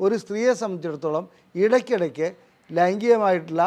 ഒരു സ്ത്രീയെ സംബന്ധിച്ചിടത്തോളം ഇടയ്ക്കിടയ്ക്ക് ലൈംഗികമായിട്ടുള്ള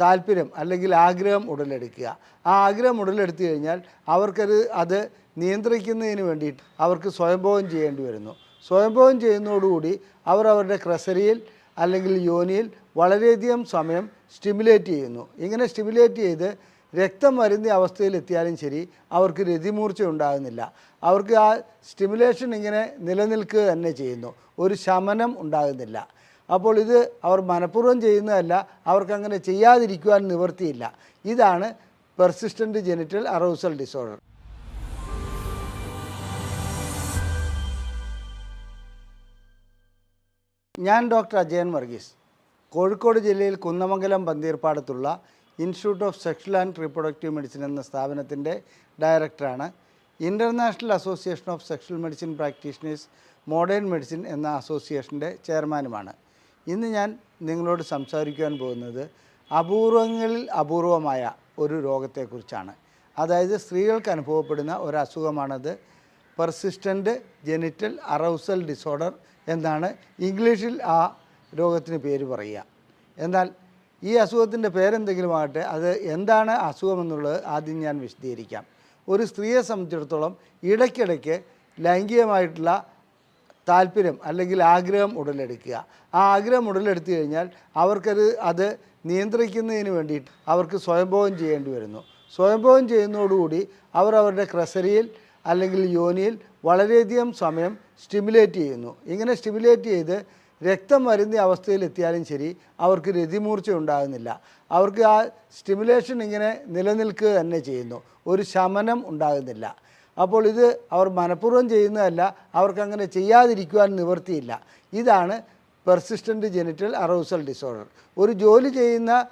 താല്പര്യം അല്ലെങ്കിൽ ആഗ്രഹം ഉടലെടുക്കുക. ആ ആഗ്രഹം ഉടലെടുത്തു കഴിഞ്ഞാൽ അവർക്കത് അത് നിയന്ത്രിക്കുന്നതിന് വേണ്ടിയിട്ട് അവർക്ക് സ്വയംഭോഗം ചെയ്യേണ്ടി വരുന്നു. സ്വയംഭോഗം ചെയ്യുന്നതോടുകൂടി അവർ അവരുടെ ക്രസരിയിൽ അല്ലെങ്കിൽ യോനിയിൽ വളരെയധികം സമയം സ്റ്റിമുലേറ്റ് ചെയ്യുന്നു. ഇങ്ങനെ സ്റ്റിമുലേറ്റ് ചെയ്ത് രക്തം വരുന്ന അവസ്ഥയിലെത്തിയാലും ശരി അവർക്ക് രതിമൂർച്ച ഉണ്ടാകുന്നില്ല. അവർക്ക് ആ സ്റ്റിമുലേഷൻ ഇങ്ങനെ നിലനിൽക്കുക തന്നെ ചെയ്യുന്നു. ഒരു ശമനം ഉണ്ടാകുന്നില്ല. അപ്പോൾ ഇത് അവർ മനഃപൂർവം ചെയ്യുന്നതല്ല അവർക്കങ്ങനെ ചെയ്യാതിരിക്കുവാൻ നിവൃത്തിയില്ല. ഇതാണ് പെർസിസ്റ്റന്റ് ജെനിറ്റൽ അറോസൽ ഡിസോർഡർ ഞാൻ ഡോക്ടർ അജയൻ വർഗീസ്. കോഴിക്കോട് ജില്ലയിൽ Kunnamangalam പന്തീർപ്പാടത്തുള്ള institute of sexual and reproductive medicine എന്ന സ്ഥാപനത്തിന്റെ ഡയറക്ടറാണ്. International association of sexual medicine practitioners modern medicine എന്ന അസോസിയേഷന്റെ ചെയർമാനുമാണ്. ഇന്ന് ഞാൻ നിങ്ങളോട് സംസാരിക്കുവാൻ പോകുന്നത് അപൂർവങ്ങളിൽ അപൂർവമായ ഒരു രോഗത്തെക്കുറിച്ചാണ്. അതായത് സ്ത്രീകൾക്ക് അനുഭവപ്പെടുന്ന ഒരു അസുഖമാണത് പെർസിസ്റ്റന്റ് ജെനിറ്റൽ അറൗസൽ ഡിസോർഡർ എന്നാണ് ഇംഗ്ലീഷിൽ ആ രോഗത്തിന് പേര് പറയുക. എന്നാൽ ഈ അസുഖത്തിന്റെ പേരെന്തെങ്കിലും ആകട്ടെ അത് എന്താണ് അസുഖമെന്നുള്ളത് ആദ്യം ഞാൻ വിശദീകരിക്കാം. ഒരു സ്ത്രീയെ സംബന്ധിച്ചിടത്തോളം ഇടയ്ക്കിടയ്ക്ക് ലൈംഗികമായിട്ടുള്ള താല്പര്യം അല്ലെങ്കിൽ ആഗ്രഹം ഉടലെടുക്കുക. ആ ആഗ്രഹം ഉടലെടുത്തു കഴിഞ്ഞാൽ അവർക്കത് അത് നിയന്ത്രിക്കുന്നതിന് വേണ്ടിയിട്ട് അവർക്ക് സ്വയംഭോഗം ചെയ്യേണ്ടി വരുന്നു. സ്വയംഭോഗം ചെയ്യുന്നതോടുകൂടി അവർ അവരുടെ ക്രസരിയിൽ അല്ലെങ്കിൽ യോനിയിൽ വളരെയധികം സമയം സ്റ്റിമുലേറ്റ് ചെയ്യുന്നു. ഇങ്ങനെ സ്റ്റിമുലേറ്റ് ചെയ്ത് രക്തം വരുന്ന അവസ്ഥയിലെത്തിയാലും ശരി അവർക്ക് രതിമൂർച്ച ഉണ്ടാകുന്നില്ല. അവർക്ക് ആ സ്റ്റിമുലേഷൻ ഇങ്ങനെ നിലനിൽക്കുക തന്നെ ചെയ്യുന്നു. ഒരു ശമനം ഉണ്ടാകുന്നില്ല. അപ്പോൾ ഇത് അവർ മനഃപൂർവം ചെയ്യുന്നതല്ല അവർക്കങ്ങനെ ചെയ്യാതിരിക്കുവാൻ നിവൃത്തിയില്ല. ഇതാണ് പെർസിസ്റ്റന്റ് ജെനിറ്റൽ അറോസൽ ഡിസോർഡർ ഒരു ജോലി ചെയ്യുന്ന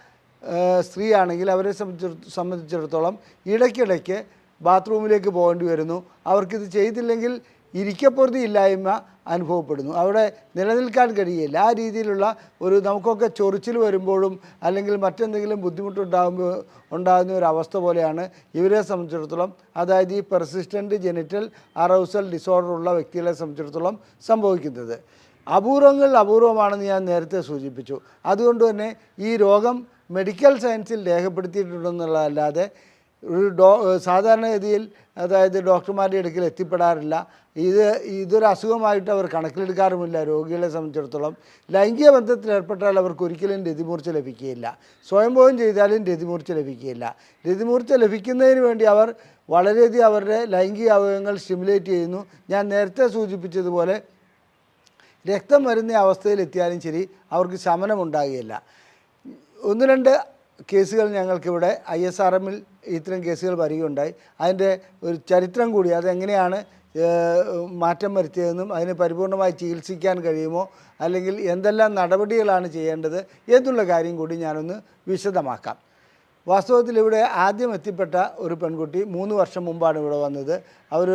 സ്ത്രീ സ്ത്രീയാണെങ്കിൽ അവരെ സംബന്ധിച്ചിട- സംബന്ധിച്ചിടത്തോളം ഇടയ്ക്കിടയ്ക്ക് ബാത്റൂമിലേക്ക് പോകേണ്ടി വരുന്നു. അവർക്കിത് ചെയ്തില്ലെങ്കിൽ ഇരിക്കപ്പുറതി ഇല്ലായ്മ അനുഭവപ്പെടുന്നു. അവിടെ നിലനിൽക്കാൻ കഴിയില്ല. ആ രീതിയിലുള്ള ഒരു നമുക്കൊക്കെ ചൊറിച്ചിൽ വരുമ്പോഴും അല്ലെങ്കിൽ മറ്റെന്തെങ്കിലും ബുദ്ധിമുട്ടുണ്ടാകുമ്പോൾ ഉണ്ടാകുന്ന ഒരു അവസ്ഥ പോലെയാണ് ഇവരെ സംബന്ധിച്ചിടത്തോളം. അതായത് ഈ പെർസിസ്റ്റന്റ് ജെനിറ്റൽ അറൗസൽ ഡിസോർഡർ ഉള്ള വ്യക്തികളെ സംബന്ധിച്ചിടത്തോളം സംഭവിക്കുന്നത്. അപൂർവങ്ങൾ അപൂർവമാണെന്ന് ഞാൻ നേരത്തെ സൂചിപ്പിച്ചു. അതുകൊണ്ട് തന്നെ ഈ രോഗം മെഡിക്കൽ സയൻസിൽ രേഖപ്പെടുത്തിയിട്ടുണ്ടെന്നുള്ളതല്ലാതെ ഒരു ഡോ സാധാരണഗതിയിൽ അതായത് ഡോക്ടർമാരുടെ അടുക്കൽ എത്തിപ്പെടാറില്ല. ഇത് ഇതൊരു അസുഖമായിട്ട് അവർ കണക്കിലെടുക്കാറുമില്ല രോഗികളെ സംബന്ധിച്ചിടത്തോളം. ലൈംഗിക ബന്ധത്തിൽ ഏർപ്പെട്ടാൽ അവർക്ക് ഒരിക്കലും രതിമൂർച്ച ലഭിക്കുകയില്ല. സ്വയംഭോഗം ചെയ്താലും രതിമൂർച്ച ലഭിക്കുകയില്ല. രതിമൂർച്ച ലഭിക്കുന്നതിന് വേണ്ടി അവർ വളരെയധികം അവരുടെ ലൈംഗിക അവയവങ്ങൾ സ്റ്റിമുലേറ്റ് ചെയ്യുന്നു. ഞാൻ നേരത്തെ സൂചിപ്പിച്ചതുപോലെ രക്തം വരുന്ന അവസ്ഥയിലെത്തിയാലും ശരി അവർക്ക് ശമനമുണ്ടാകുകയില്ല. ഒന്ന് രണ്ട് കേസുകൾ ഞങ്ങൾക്കിവിടെ ഐ എസ് ആർ എമ്മിൽ ഇത്തരം കേസുകൾ വരികയുണ്ടായി. അതിന്റെ ഒരു ചരിത്രം കൂടി അതെങ്ങനെയാണ് മാറ്റം വരുത്തിയതെന്നും അതിന് പരിപൂർണമായി ചികിത്സിക്കാൻ കഴിയുമോ അല്ലെങ്കിൽ എന്തെല്ലാം നടപടികളാണ് ചെയ്യേണ്ടത് എന്നുള്ള കാര്യം കൂടി ഞാനൊന്ന് വിശദമാക്കാം. വാസ്തവത്തിൽ ഇവിടെ ആദ്യം എത്തിപ്പെട്ട ഒരു പെൺകുട്ടി മൂന്ന് വർഷം മുമ്പാണ് ഇവിടെ വന്നത്. അവർ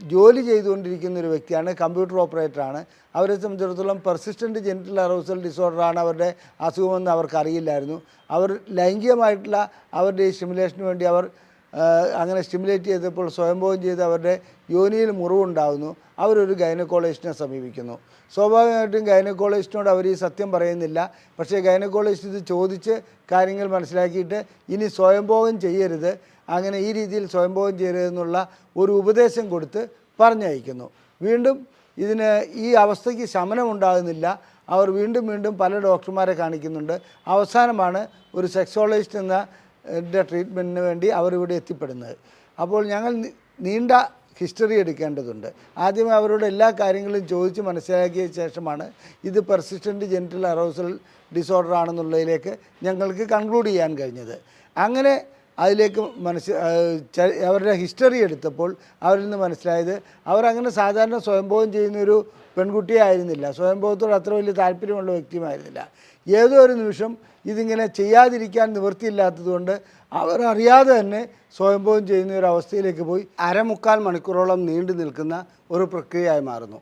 ജോലി ചെയ്തുകൊണ്ടിരിക്കുന്ന ഒരു വ്യക്തിയാണ് കമ്പ്യൂട്ടർ ഓപ്പറേറ്ററാണ് അവരെ സംബന്ധിച്ചിടത്തോളം പെർസിസ്റ്റന്റ് ജെനിറ്റൽ അറോസൽ ഡിസോർഡറാണ് അവരുടെ അസുഖമെന്ന് അവർക്കറിയില്ലായിരുന്നു. അവർ ലൈംഗികമായിട്ടുള്ള അവരുടെ സ്റ്റിമുലേഷന് വേണ്ടി അവർ അങ്ങനെ സ്റ്റിമുലേറ്റ് ചെയ്തപ്പോൾ സ്വയംഭോഗം ചെയ്ത് അവരുടെ യോനിയിൽ മുറിവുണ്ടാകുന്നു അവരൊരു ഗൈനക്കോളജിസ്റ്റിനെ സമീപിക്കുന്നു. സ്വാഭാവികമായിട്ടും ഗൈനക്കോളജിസ്റ്റിനോട് അവർ ഈ സത്യം പറയുന്നില്ല. പക്ഷേ ഗൈനക്കോളജിസ്റ്റ് ഇത് ചോദിച്ച് കാര്യങ്ങൾ മനസ്സിലാക്കിയിട്ട് ഇനി സ്വയംഭോഗം ചെയ്യരുത്. അങ്ങനെ ഈ രീതിയിൽ സ്വയംഭോഗം ചെയ്യരുതെന്നുള്ള ഒരു ഉപദേശം കൊടുത്ത് പറഞ്ഞയക്കുന്നു. വീണ്ടും ഇതിന് ഈ അവസ്ഥയ്ക്ക് ശമനമുണ്ടാകുന്നില്ല. അവർ വീണ്ടും വീണ്ടും പല ഡോക്ടർമാരെ കാണിക്കുന്നുണ്ട്. അവസാനമാണ് ഒരു സെക്സോളജിസ്റ്റ് എന്ന ട്രീറ്റ്മെന്റിന് വേണ്ടി അവരിവിടെ എത്തിപ്പെടുന്നത്. അപ്പോൾ ഞങ്ങൾ നീണ്ട ഹിസ്റ്ററി എടുക്കേണ്ടതുണ്ട്. ആദ്യം അവരോട് എല്ലാ കാര്യങ്ങളും ചോദിച്ച് മനസ്സിലാക്കിയ ശേഷമാണ് ഇത് പെർസിസ്റ്റന്റ് ജെനിറ്റൽ അറോസൽ ഡിസോർഡർ ആണെന്നുള്ളതിലേക്ക് ഞങ്ങൾക്ക് കൺക്ലൂഡ് ചെയ്യാൻ കഴിഞ്ഞത്. അങ്ങനെ അതിലേക്ക് മനസ്സി അവരുടെ ഹിസ്റ്ററി എടുത്തപ്പോൾ അവരിൽ നിന്ന് മനസ്സിലായത് അവരങ്ങനെ സാധാരണ സ്വയംഭോഗം ചെയ്യുന്നൊരു പെൺകുട്ടിയെ ആയിരുന്നില്ല സ്വയംഭോഗത്തോട് അത്ര വലിയ താല്പര്യമുള്ള വ്യക്തിയുമായിരുന്നില്ല. ഏതോ ഒരു നിമിഷം ഇതിങ്ങനെ ചെയ്യാതിരിക്കാൻ നിവൃത്തിയില്ലാത്തതുകൊണ്ട് അവരറിയാതെ തന്നെ സ്വയംഭവം ചെയ്യുന്ന ഒരു അവസ്ഥയിലേക്ക് പോയി അരമുക്കാൽ മണിക്കൂറോളം നീണ്ടു നിൽക്കുന്ന ഒരു പ്രക്രിയയായി മാറുന്നു.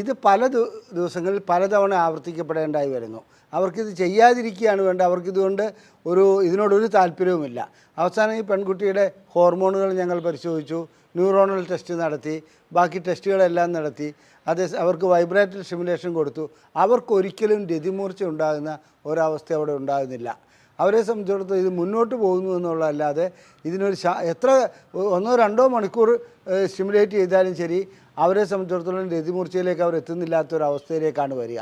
ഇത് പല ദിവസങ്ങളിൽ പലതവണ ആവർത്തിക്കപ്പെടേണ്ടായി വരുന്നു. അവർക്കിത് ചെയ്യാതിരിക്കുകയാണ് വേണ്ടത്. അവർക്കിതുകൊണ്ട് ഒരു ഇതിനോടൊരു താല്പര്യവുമില്ല. അവസാനം ഈ പെൺകുട്ടിയുടെ ഹോർമോണുകൾ ഞങ്ങൾ പരിശോധിച്ചു. ന്യൂറോണൽ ടെസ്റ്റ് നടത്തി. ബാക്കി ടെസ്റ്റുകളെല്ലാം നടത്തി. അതേ അവർക്ക് വൈബ്രേറ്റർ സ്റ്റിമുലേഷൻ കൊടുത്തു. അവർക്കൊരിക്കലും രതിമൂർച്ച ഉണ്ടാകുന്ന ഒരവസ്ഥ അവിടെ ഉണ്ടാകുന്നില്ല. അവരെ സംബന്ധിച്ചിടത്തോളം ഇത് മുന്നോട്ട് പോകുന്നു എന്നുള്ളതല്ലാതെ ഇതിനൊരു എത്ര ഒന്നോ രണ്ടോ മണിക്കൂർ സ്റ്റിമുലേറ്റ് ചെയ്താലും ശരി അവരെ സംബന്ധിച്ചിടത്തോളം രതിമൂർച്ചയിലേക്ക് അവർ എത്തുന്നില്ലാത്തൊരവസ്ഥയിലേക്കാണ് വരിക.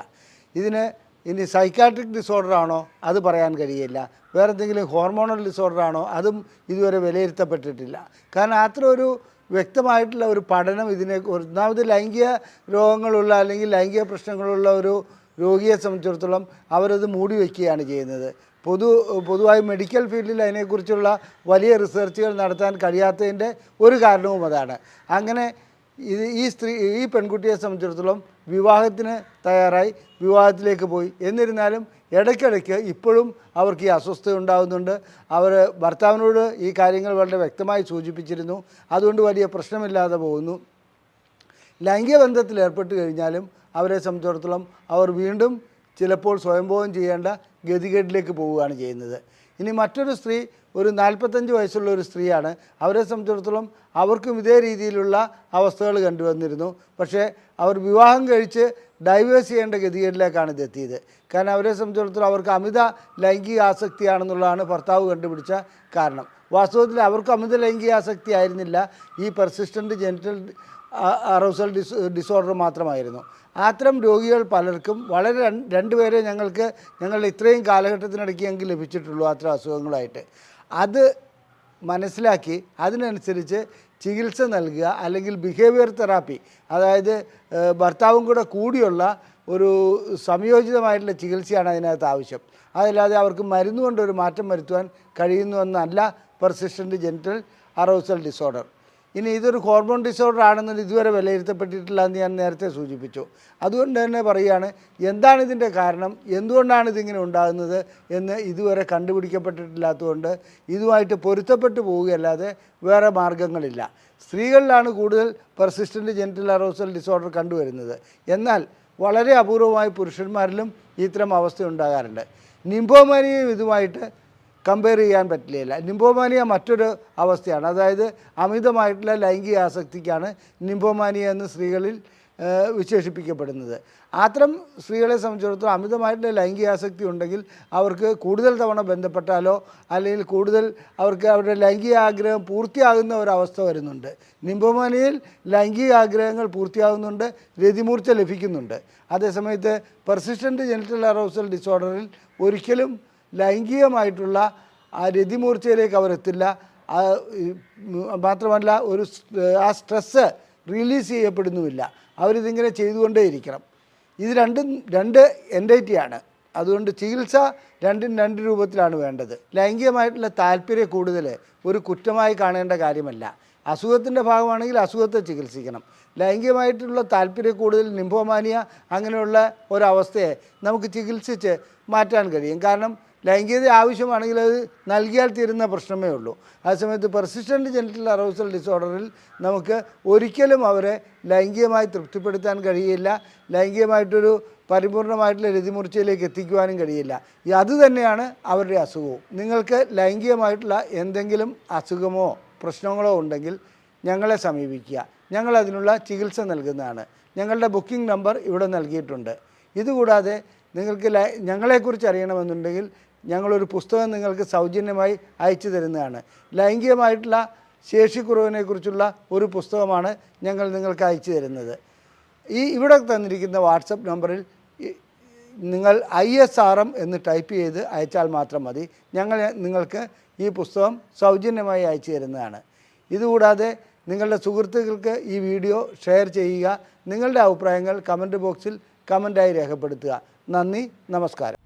ഇതിന് ഇനി സൈക്കാട്രിക് ഡിസോർഡർ ആണോ? അത് പറയാൻ കഴിയില്ല. വേറെ എന്തെങ്കിലും ഹോർമോണൽ ഡിസോർഡർ ആണോ? അതും ഇതുവരെ വിലയിരുത്തപ്പെട്ടിട്ടില്ല. കാരണം അത്ര ഒരു വ്യക്തമായിട്ടുള്ള ഒരു പഠനം ഇതിനെ ഒന്നാമത് ലൈംഗിക രോഗങ്ങളുള്ള അല്ലെങ്കിൽ ലൈംഗിക പ്രശ്നങ്ങളുള്ള ഒരു രോഗിയെ സംബന്ധിച്ചിടത്തോളം അവരത് മൂടി വയ്ക്കുകയാണ് ചെയ്യുന്നത്. പൊതു പൊതുവായി മെഡിക്കൽ ഫീൽഡിൽ അതിനെക്കുറിച്ചുള്ള വലിയ റിസർച്ചുകൾ നടത്താൻ കഴിയാത്തതിന്റെ ഒരു കാരണവും അതാണ്. അങ്ങനെ ഇത് ഈ സ്ത്രീ ഈ പെൺകുട്ടിയെ സംബന്ധിച്ചിടത്തോളം വിവാഹത്തിന് തയ്യാറായി വിവാഹത്തിലേക്ക് പോയി. എന്നിരുന്നാലും ഇടയ്ക്കിടയ്ക്ക് ഇപ്പോഴും അവർക്ക് ഈ അസ്വസ്ഥത ഉണ്ടാകുന്നുണ്ട് അവർ ഭർത്താവിനോട് ഈ കാര്യങ്ങൾ വളരെ വ്യക്തമായി സൂചിപ്പിച്ചിരുന്നു. അതുകൊണ്ട് വലിയ പ്രശ്നമില്ലാതെ പോകുന്നു. ലൈംഗിക ബന്ധത്തിൽ ഏർപ്പെട്ട് കഴിഞ്ഞാലും അവരെ സംബന്ധിച്ചിടത്തോളം അവർ വീണ്ടും ചിലപ്പോൾ സ്വയംഭോഗം ചെയ്യേണ്ട ഗതികേട്ടിലേക്ക് പോവുകയാണ് ചെയ്യുന്നത്. ഇനി മറ്റൊരു സ്ത്രീ ഒരു നാൽപ്പത്തഞ്ച് വയസ്സുള്ള ഒരു സ്ത്രീയാണ്. അവരെ സംബന്ധിച്ചിടത്തോളം അവർക്കും ഇതേ രീതിയിലുള്ള അവസ്ഥകൾ കണ്ടുവന്നിരുന്നു. പക്ഷേ അവർ വിവാഹം കഴിച്ച് ഡൈവേഴ്സ് ചെയ്യേണ്ട ഗതികേടിലേക്കാണ് ഇതെത്തിയത് കാരണം അവരെ സംബന്ധിച്ചിടത്തോളം അവർക്ക് അമിത ലൈംഗിക ആസക്തിയാണെന്നുള്ളതാണ് ഭർത്താവ് കണ്ടുപിടിച്ച കാരണം. വാസ്തവത്തിൽ അവർക്ക് അമിത ലൈംഗിക ആസക്തി ആയിരുന്നില്ല. ഈ persistent genital arousal dis disorder മാത്രമായിരുന്നു. അത്തരം രോഗികൾ പലർക്കും വളരെ രണ്ട് രണ്ടുപേരെ ഞങ്ങൾക്ക് ഞങ്ങളുടെ ഇത്രയും കാലഘട്ടത്തിനിടയ്ക്ക് ഞങ്ങൾക്ക് ലഭിച്ചിട്ടുള്ളൂ അത്തരം അസുഖങ്ങളായിട്ട്. അത് മനസ്സിലാക്കി അതിനനുസരിച്ച് ചികിത്സ നൽകുക അല്ലെങ്കിൽ ബിഹേവിയർ തെറാപ്പി അതായത് ഭർത്താവും കൂടെ കൂടിയുള്ള ഒരു സംയോജിതമായിട്ടുള്ള ചികിത്സയാണ് അതിനകത്ത് ആവശ്യം. അതല്ലാതെ അവർക്ക് മരുന്നുകൊണ്ട് ഒരു മാറ്റം വരുത്തുവാൻ കഴിയുന്നുവെന്നല്ല പെർസിസ്റ്റന്റ് ജെനിറ്റൽ അറോസൽ ഡിസോർഡർ ഇനി ഇതൊരു ഹോർമോൺ ഡിസോർഡർ ആണെന്നത് ഇതുവരെ വിലയിരുത്തപ്പെട്ടിട്ടില്ല എന്ന് ഞാൻ നേരത്തെ സൂചിപ്പിച്ചു. അതുകൊണ്ട് തന്നെ പറയുകയാണ് എന്താണ് ഇതിന്റെ കാരണം? എന്തുകൊണ്ടാണ് ഇതിങ്ങനെ ഉണ്ടാകുന്നത് എന്ന് ഇതുവരെ കണ്ടുപിടിക്കപ്പെട്ടിട്ടില്ലാത്തതുകൊണ്ട് ഇതുമായിട്ട് പൊരുത്തപ്പെട്ടു പോവുകയല്ലാതെ വേറെ മാർഗങ്ങളില്ല. സ്ത്രീകളിലാണ് കൂടുതൽ പെർസിസ്റ്റന്റ് ജെനിറ്റൽ അറോസൽ ഡിസോർഡർ കണ്ടുവരുന്നത്. എന്നാൽ വളരെ അപൂർവമായി പുരുഷന്മാരിലും ഇത്തരം അവസ്ഥ ഉണ്ടാകാറുണ്ട്. നിംബോമാരിയും ഇതുമായിട്ട് കമ്പയർ ചെയ്യാൻ പറ്റില്ല. നിംബോമാനിയ മറ്റൊരു അവസ്ഥയാണ്. അതായത് അമിതമായിട്ടുള്ള ലൈംഗിക ആസക്തിക്കാണ് നിംബോമാനിയ എന്ന് സ്ത്രീകളിൽ വിശേഷിപ്പിക്കപ്പെടുന്നത്. അത്തരം സ്ത്രീകളെ സംബന്ധിച്ചിടത്തോളം അമിതമായിട്ടുള്ള ലൈംഗിക ആസക്തി ഉണ്ടെങ്കിൽ അവർക്ക് കൂടുതൽ തവണ ബന്ധപ്പെട്ടാലോ അല്ലെങ്കിൽ കൂടുതൽ അവർക്ക് അവരുടെ ലൈംഗിക ആഗ്രഹം പൂർത്തിയാകുന്ന ഒരവസ്ഥ വരുന്നുണ്ട്. നിംബോമാനിയയിൽ ലൈംഗിക ആഗ്രഹങ്ങൾ പൂർത്തിയാകുന്നുണ്ട് രതിമൂർച്ച ലഭിക്കുന്നുണ്ട്. അതേസമയത്ത് പെർസിസ്റ്റന്റ് ജെനിറ്റൽ അറോസൽ ഡിസോർഡറിൽ ഒരിക്കലും ലൈംഗികമായിട്ടുള്ള ആ രതിമൂർച്ചയിലേക്ക് അവരെത്തില്ല മാത്രമല്ല ഒരു ആ സ്ട്രെസ്സ് റിലീസ് ചെയ്യപ്പെടുന്നുമില്ല. അവരിതിങ്ങനെ ചെയ്തുകൊണ്ടേയിരിക്കണം. ഇത് രണ്ടും രണ്ട് എൻഡൈറ്റിയാണ് അതുകൊണ്ട് ചികിത്സ രണ്ടും രണ്ട് രൂപത്തിലാണ് വേണ്ടത്. ലൈംഗികമായിട്ടുള്ള താല്പര്യ കൂടുതൽ ഒരു കുറ്റമായി കാണേണ്ട കാര്യമല്ല. അസുഖത്തിന്റെ ഭാഗമാണെങ്കിൽ അസുഖത്തെ ചികിത്സിക്കണം. ലൈംഗികമായിട്ടുള്ള താല്പര്യ കൂടുതൽ നിംഫോമാനിയ അങ്ങനെയുള്ള ഒരവസ്ഥയെ നമുക്ക് ചികിത്സിച്ച് മാറ്റാൻ കഴിയും. കാരണം ലൈംഗികത ആവശ്യമാണെങ്കിൽ അത് നൽകിയാൽ തീരുന്ന പ്രശ്നമേ ഉള്ളൂ. ആ സമയത്ത് പെർസിസ്റ്റന്റ് ജെനിറ്റൽ അറോസൽ ഡിസോർഡറിൽ നമുക്ക് ഒരിക്കലും അവരെ ലൈംഗികമായി തൃപ്തിപ്പെടുത്താൻ കഴിയില്ല. ലൈംഗികമായിട്ടൊരു പരിപൂർണമായിട്ടുള്ള രതിമൂർച്ചയിലേക്ക് എത്തിക്കുവാനും കഴിയില്ല. അതുതന്നെയാണ് അത് തന്നെയാണ് അവരുടെ അസുഖവും. നിങ്ങൾക്ക് ലൈംഗികമായിട്ടുള്ള എന്തെങ്കിലും അസുഖമോ പ്രശ്നങ്ങളോ ഉണ്ടെങ്കിൽ ഞങ്ങളെ സമീപിക്കുക. ഞങ്ങളതിനുള്ള ചികിത്സ നൽകുന്നതാണ്. ഞങ്ങളുടെ ബുക്കിംഗ് നമ്പർ ഇവിടെ നൽകിയിട്ടുണ്ട്. ഇതുകൂടാതെ നിങ്ങൾക്ക് ലൈ- ഞങ്ങളെക്കുറിച്ച് അറിയണമെന്നുണ്ടെങ്കിൽ ഞങ്ങളൊരു പുസ്തകം നിങ്ങൾക്ക് സൗജന്യമായി അയച്ചു തരുന്നതാണ്. ലൈംഗികമായിട്ടുള്ള ശേഷിക്കുറവിനെക്കുറിച്ചുള്ള ഒരു പുസ്തകമാണ് ഞങ്ങൾ നിങ്ങൾക്ക് അയച്ചു തരുന്നത്. ഈ ഇവിടെ തന്നിരിക്കുന്ന വാട്സപ്പ് നമ്പറിൽ നിങ്ങൾ ഐ എസ് ആർ എം എന്ന് ടൈപ്പ് ചെയ്ത് അയച്ചാൽ മാത്രം മതി. ഞങ്ങൾ നിങ്ങൾക്ക് ഈ പുസ്തകം സൗജന്യമായി അയച്ചു തരുന്നതാണ്. ഇതുകൂടാതെ നിങ്ങളുടെ സുഹൃത്തുക്കൾക്ക് ഈ വീഡിയോ ഷെയർ ചെയ്യുക. നിങ്ങളുടെ അഭിപ്രായങ്ങൾ കമന്റ് ബോക്സിൽ കമന്റായി രേഖപ്പെടുത്തുക. നന്ദി നമസ്കാരം.